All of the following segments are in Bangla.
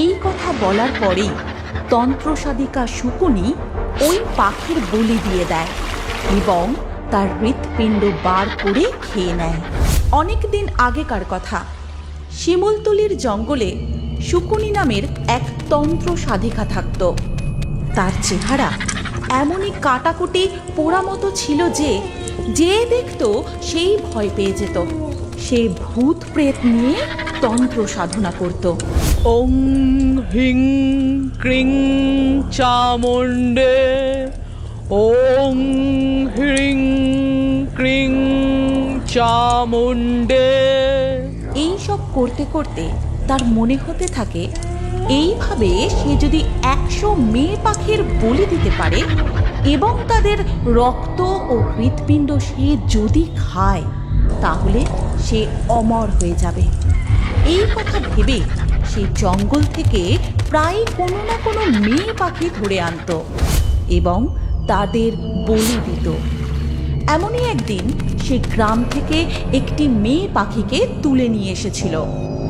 এই কথা বলার পরেই তন্ত্রসাধিকা শুকুনি ওই পাখির বলি দিয়ে দেয় এবং তার হৃৎপিণ্ড বার করে খেয়ে নেয়। অনেক দিন আগেকার কথা, শিমুলতলির জঙ্গলে শুকুনি নামের এক তন্ত্র সাধিকা থাকত। তার চেহারা এমনই কাটাকুটি পোড়া মতো ছিল যে যে দেখতো সেই ভয় পেয়ে যেত। সে ভূত প্রেত নিয়ে তন্ত্র সাধনা করত। ওং হিং ক্রিং চামুণ্ডে ওং হ্রিং ক্রিং চামুণ্ডে। এই সব করতে করতে তার মনে হতে থাকে, এইভাবে সে যদি একশো মেয়ে পাখির বলি দিতে পারে এবং তাদের রক্ত ও হৃৎপিণ্ড সে যদি খায়, তাহলে সে অমর হয়ে যাবে। এই কথা ভেবে সে জঙ্গল থেকে প্রায় কোনো না কোনো মেয়ে পাখি ধরে আনতো এবং তাদের বলি দিত। এমনই একদিন সে গ্রাম থেকে একটি মেয়ে পাখিকে তুলে নিয়ে এসেছিল।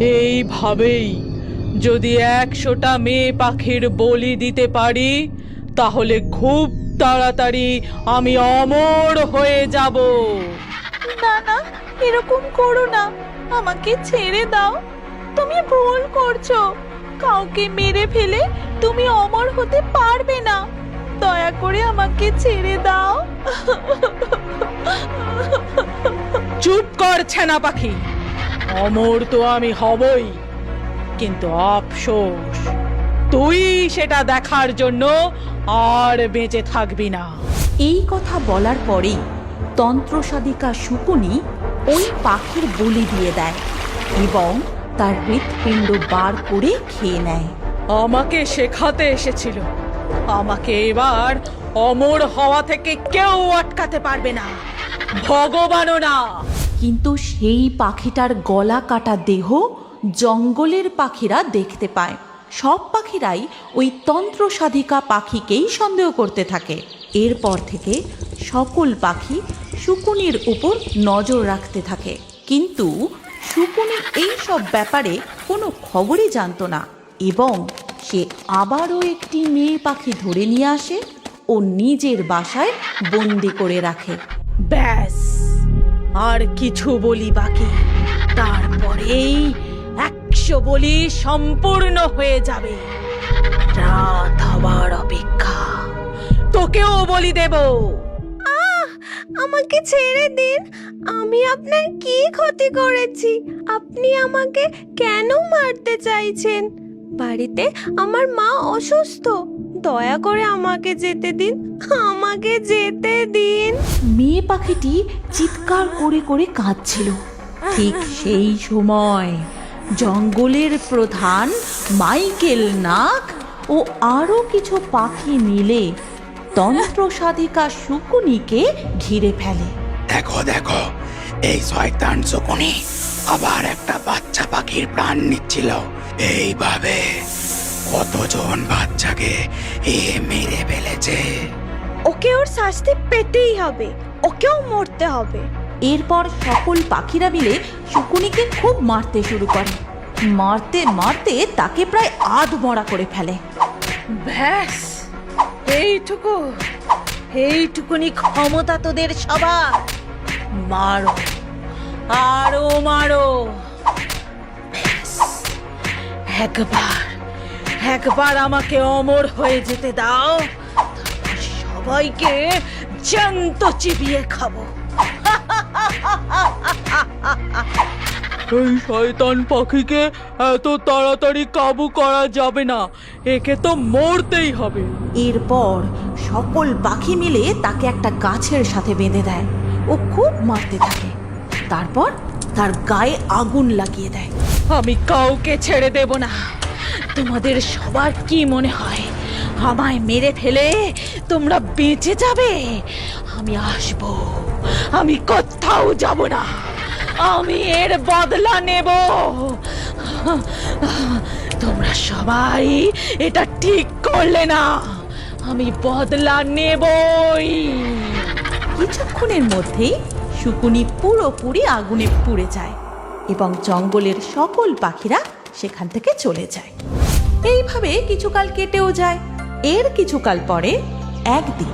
এইভাবেই যদি একশোটা মেয়ে পাখির বলি দিতে পারি তাহলে খুব তাড়াতাড়ি আমি অমর হয়ে যাব। না না এরকম করো না। আমাকে ছেড়ে দাও। তুমি ভুল করছ। কাউকে মেরে ফেলে তুমি অমর হতে পারবে না। দয়া করে আমাকে ছেড়ে দাও। চুপ কর ছেনা পাখি। অমর তো আমি হবই কিন্তু আফসোস তুই সেটা দেখার জন্য আর বেঁচে থাকবি না। এই কথা বলার পরেই তন্ত্রসাধিকা শুকুনি ওই পাখির বলি দিয়ে দেয় এবং তার হৃৎপিণ্ড বার করে খেয়ে নেয়। আমাকে শেখাতে এসেছিল। আমাকে এবার অমর হওয়া থেকে কেউ আটকাতে পারবে না। ভগবানও না। কিন্তু সেই পাখিটার গলা কাটা দেহ জঙ্গলের পাখিরা দেখতে পায়। সব পাখিরাই ওই তন্ত্র সাধিকা পাখিকেই সন্দেহ করতে থাকে। এরপর থেকে সকল পাখি শুকুনির উপর নজর রাখতে থাকে। কিন্তু শুকুনি এই সব ব্যাপারে কোনো খবরই জানতো না এবং সে আবারও একটি মেয়ে পাখি ধরে নিয়ে আসে ও নিজের বাসায় বন্দি করে রাখে। ব্যাস, আর কিছু বলি বাকি। তারপরেই একশো বলি সম্পূর্ণ হয়ে যাবে। রাত হবার অপেক্ষা। তোকেও বলি দেব। আমাকে ছেড়ে দিন। আমি আপনার কি ক্ষতি করেছি? আপনি আমাকে কেন মারতে চাইছেন? বাড়িতে আমার মা অসুস্থ। দয়া করে আমাকে যেতে দিন। আমাকে যেতে দিন। মেয়ে পাখিটি চিৎকার করে করে কাঁদছিল। ঠিক সেই সময় জঙ্গলের প্রধান মাইকেল নাক ও আরও কিছু পাখি মিলে তন্ত্র সাধিকা শুকুনিকে ঘিরে ফেলে। দেখো দেখো এই শয়তান শকুনি আবার একটা বাচ্চা পাখির প্রাণ নিচ্ছিল। এইভাবে কতজন বাচ্চাকে এ মেরে ফেলেছে? ওকে ওর শাস্তি পেতেই হবে ওকেও মরতে হবে। এরপর সকল পাখিরা মিলে শুকুনিকে খুব মারতে শুরু করে। মারতে মারতে তাকে প্রায় আধ মরা করে ফেলে। ব্যাস! এইটুকু, এইটুকুনি ক্ষমতা তোদের সবার। মারো, আরও মারো। একবার একবার আমাকে অমর হয়ে যেতে দাও। সবাইকে জ্যান্ত চিবিয়ে খাব। এই শয়তান পাখিকে এত তাড়াতাড়ি কাবু করা যাবে না। একে তো মরতেই হবে। এরপর সকল পাখি মিলে তাকে একটা গাছের সাথে বেঁধে দেয়। ও খুব মারতে থাকে। তারপর তার গায়ে আগুন লাগিয়ে দেয়। আমি কাউকে ছেড়ে দেব না। তোমাদের সবার কি মনে হয়? আমায় মেরে ফেলে তোমরা বেঁচে যাবে? আমি আসব। আমি কোথাও যাব না। আমি এর বদলা নেব। তোমরা সবাই এটা ঠিক করলে না। আমি বদলা নেবই। কিছুক্ষণের মধ্যেই শুকুনি পুরোপুরি আগুনে পুড়ে যায় এবং জঙ্গলের সকল পাখিরা সেখান থেকে চলে যায়। এইভাবে কিছুকাল কেটেও যায়। এর কিছুকাল পরে একদিন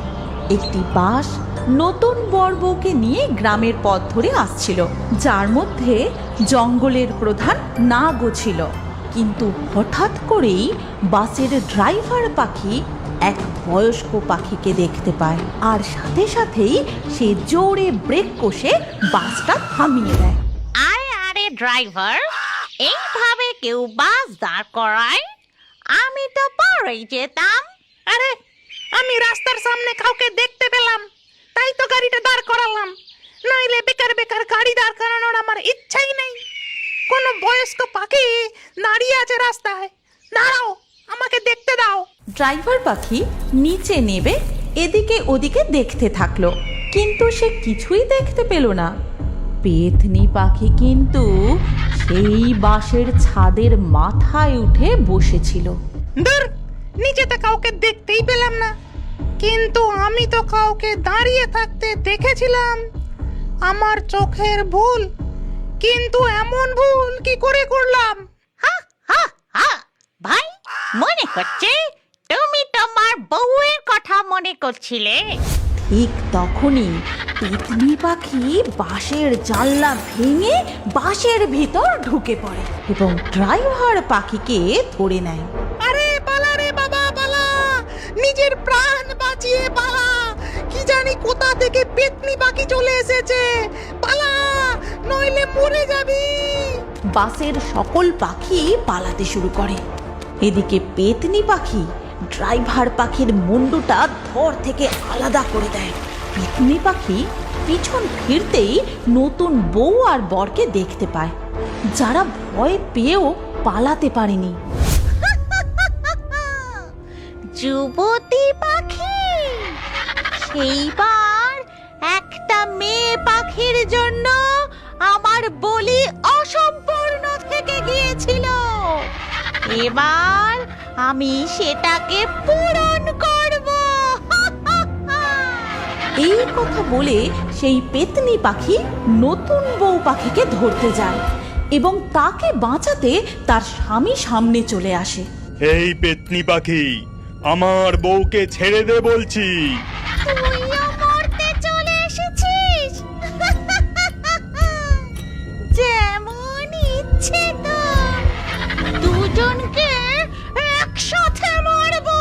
একটি বাস নতুন বর বউকে নিয়ে গ্রামের পথ ধরে আসছিল যার মধ্যে জঙ্গলের প্রধান নাগও ছিল। কিন্তু হঠাৎ করেই বাসের ড্রাইভার পাখি এক বয়স্ক পাখিকে দেখতে পায় আর সাথে সাথেই সে জোরে ব্রেক কষে বাসটা থামিয়ে দেয়। আরে আরে ড্রাইভার এইভাবে কেউ বাস দাঁড় করায়? আমি তো পরেই যেতাম। আরে আমি রাস্তার সামনে কাউকে দেখতে পেলাম। তাই তো গাড়িটা দাঁড় করালাম। নইলে বেকার বেকার গাড়ি দাঁড় করানোর আমার ইচ্ছাই নেই। কোনো বয়স্ক পাখি দাঁড়িয়ে আছে রাস্তায়। দাঁড়াও আমাকে দেখতে দাও। ড্রাইভার পাখি নিচে নেবে এদিকে ওদিকে দেখতে থাকল। কিন্তু সে কিছুই দেখতে পেল না। পেতনি পাখি কিন্তু সেই বাঁশের ছাদের মাথায় উঠে বসেছিল। দূর নিচেতে কাউকে দেখতেই পেলাম না। কিন্তু আমি তো কাউকে দাঁড়িয়ে থাকতে দেখেছিলাম। আমার চোখের ভুল কিন্তু এমন ভুল কি করে করলাম? হা হা হা ভাই মনে করছে তুমি তোমার বউয়ের কথা মনে করছিলে? ঠিক তখনই পেতনি পাখি বাঁশের জানলা ভেঙে বাঁশের ভিতর ঢুকে পড়ে এবং ড্রাইভার পাখিকে ধরে নেয়। নিজের প্রাণ বাঁচিয়ে পালা। কি জানি কোথা থেকে পেতনি পাখি চলে এসেছে। পালা, নইলে মরে যাবি। বাসের সকল পাখি পালাতে শুরু করে। এদিকে পেতনি পাখি ড্রাইভার পাখির মুন্ডুটা ধর থেকে আলাদা করে দেয়। পেতনি পাখি পিছন ফিরতেই নতুন বউ আর বরকে দেখতে পায়। যারা ভয় পেয়েও পালাতে পারেনি। যুবতী পাখি। সেইবার একটা মেয়ে পাখির জন্য আমার বলি অসম্পূর্ণ থেকে গিয়েছিল। এবার আমি সেটাকে পূরণ করব। এই কথা বলে সেই পেতনি পাখি নতুন বউ পাখিকে ধরতে যায় এবং তাকে বাঁচাতে তার স্বামী সামনে চলে আসে। এই পেতনি পাখি আমার বউকে ছেড়ে দে বলছি। তুইও মরতে চলে এসেছিস। যেমন ইচ্ছে দুজনকে একসাথে মারবো।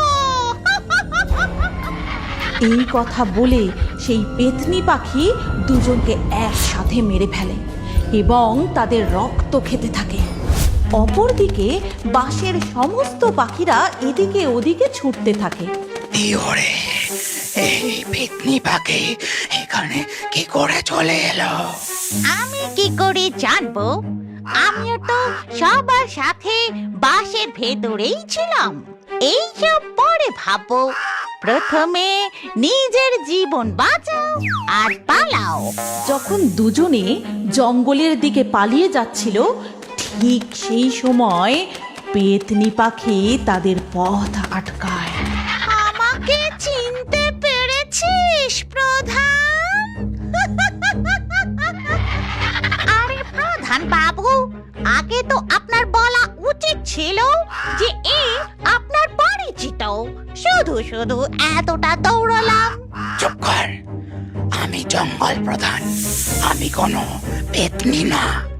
এই কথা বলে সেই পেতনি পাখি দুজনকে একসাথে মেরে ফেলে এবং তাদের রক্ত খেতে থাকে। অপরদিকে বাঁশের সমস্ত পাখিরা এদিকে ওদিকে ছুটতে থাকে। এই পেতনি পাখি এখানে কি করে চলে এলো? আমি কি করে জানব? আমিও তো সবার সাথে বাসের ভেতরেই ছিলাম। এইসব পরে ভাববো প্রথমে নিজের জীবন বাঁচাও আর পালাও। যখন দুজনে জঙ্গলের দিকে পালিয়ে যাচ্ছিল ঠিক সেই সময় পেতনি পাখি তাদের পথ আটকায়। আমাকে চিনতে পেরেছিস প্রধান? আরে প্রধান বাবু আগে তো আপনার বলা উচিত ছিল যে এ আপনার পরিচিত। শুধু শুধু এতটা দৌড়লাম। চুপ কর। আমি জঙ্গল প্রধান। আমি কোনো পেতনি না।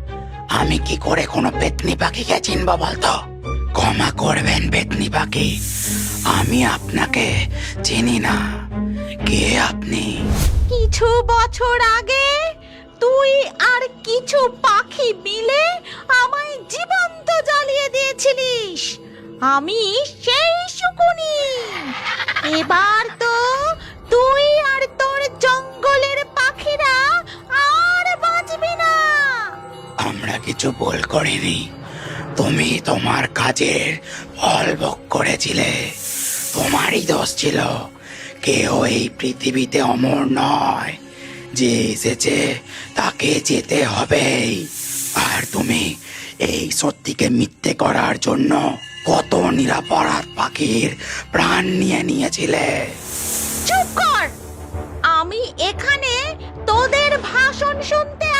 আমি কি করে কোনো পেতনি পাখিকে চিনব বলতো? ক্ষমা করবেন পেতনি পাখি। আমি আপনাকে চিনি না। কে আপনি? কিছু বছর আগে তুই আর কিছু পাখি মিলে আমায় জীবন্ত জ্বালিয়ে দিয়েছিলিস। আমি সেই শুকুনি। এবার তো তুই আর কিছু ভুল করিনি। তুমি তোমার কাজের ফল ভোগ করেছিলে। তোমারই দোষ ছিল। কেউ এই পৃথিবীতে অমর নয়, যে এসেছে তাকে যেতে হবেই। আর তুমি এই সত্যিকে মিথ্যে করার জন্য কত নিরাপরাধ পাখির প্রাণ নিয়ে নিয়েছিলে। চুপ কর! আমি এখানে তোদের ভাষণ শুনতে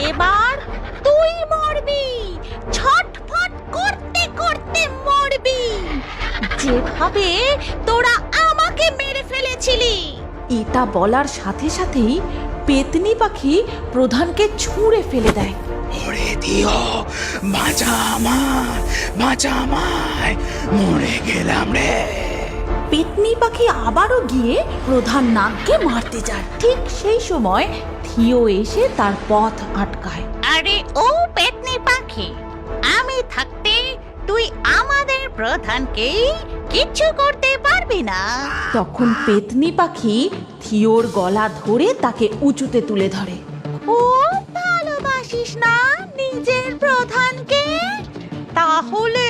এবার তুই মরবি। ছটফট করতে করতে মরবি। যেভাবে তোরা আমাকে মেরে ফেলেছিলি। এটা বলার সাথে সাথেই পেতনি পাখি প্রধানকে ছুঁড়ে ফেলে দেয়। ওরে দিও বাঁচা আমায় মরে গেলাম রে। পেতনি পাখি আবারও গিয়ে প্রধান নাককে মারতে যায়। ঠিক সেই সময় থিও এসে তার পথ আটকায়। আরে ও পেতনি পাখি আমি থাকতে তুই আমাদের প্রধানকেই কিচ্ছু করতে পারবি না। তখন পেতনি পাখি থিওর গলা ধরে তাকে উঁচুতে তুলে ধরে। ও ভালোবাসিস না নিজের প্রধানকে? তাহলে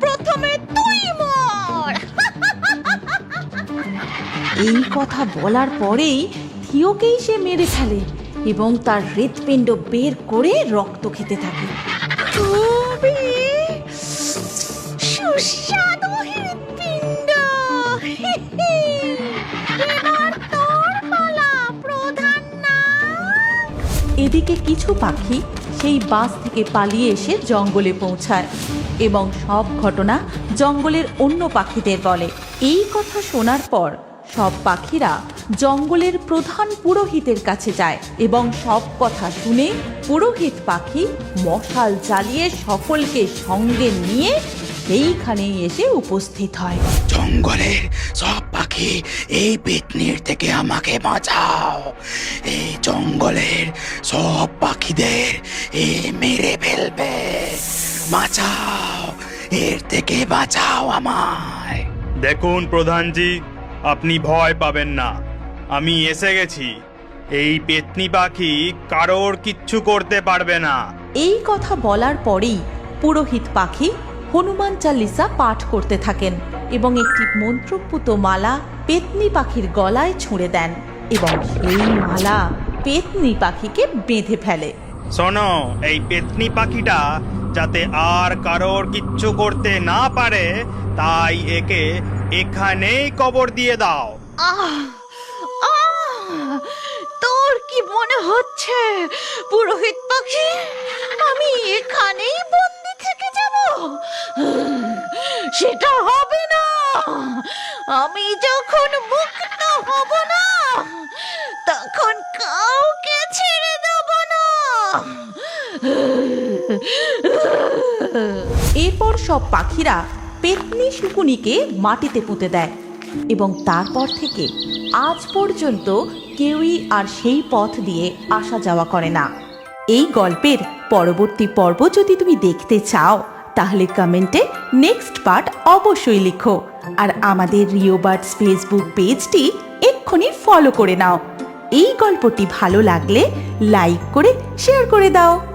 প্রথমে তুই মর। এই কথা বলার পরেই থিওকেই সে মেরে ফেলে এবং তার হৃৎপিণ্ড বের করে রক্ত খেতে থাকে। সুস্বাদু হৃৎপিণ্ড। এদিকে কিছু পাখি সেই বাস থেকে পালিয়ে এসে জঙ্গলে পৌঁছায় এবং সব ঘটনা জঙ্গলের অন্য পাখিদের বলে। এই কথা শোনার পর সব পাখিরা জঙ্গলের প্রধান পুরোহিতের কাছে যায় এবং সব কথা শুনে পুরোহিত পাখি মশাল জ্বালিয়ে সকলকে সঙ্গে নিয়ে সেইখানেই এসে উপস্থিত হয়। জঙ্গলের সব পাখি এই পেতনির থেকে আমাকে বাঁচাও। এই জঙ্গলের সব পাখিদের এ মেরে ফেলবে। বাঁচাও এর থেকে বাঁচাও আমায়। দেখুন প্রধানজি আপনি ভয় পাবেন না। আমি এসে গেছি। এই পেতনি পাখি কারোর কিচ্ছু করতে পারবে না। এই কথা বলার পরেই পুরোহিত পাখি হনুমান চালিসা পাঠ করতে থাকেন এবং একটি মন্ত্রপুত মালা পেতনি পাখির গলায় ছুঁড়ে দেন এবং এই মালা পেতনি পাখিকে বেঁধে ফেলে। শোনো এই পেতনি পাখিটা যাতে আর কারোর কিচ্ছু করতে না পারে তাই একে এখানেই কবর দিয়ে দাও। তোর কি মনে হচ্ছে পুরোহিত পাখি? আমি এখানেই বন্দি থেকে যাব? সেটা হবে না। আমি যখন মুক্ত হব না তখন কাউকে ছেড়ে দেব না। এরপর সব পাখিরা পেতনি শুকুনিকে মাটিতে পুঁতে দেয় এবং তারপর থেকে আজ পর্যন্ত কেউই আর সেই পথ দিয়ে আসা যাওয়া করে না। এই গল্পের পরবর্তী পর্ব যদি তুমি দেখতে চাও, তাহলে কমেন্টে নেক্সট পার্ট অবশ্যই লিখো আর আমাদের রিওবার্ডস ফেসবুক পেজটি এক্ষুনি ফলো করে নাও। এই গল্পটি ভালো লাগলে লাইক করে, শেয়ার করে দাও।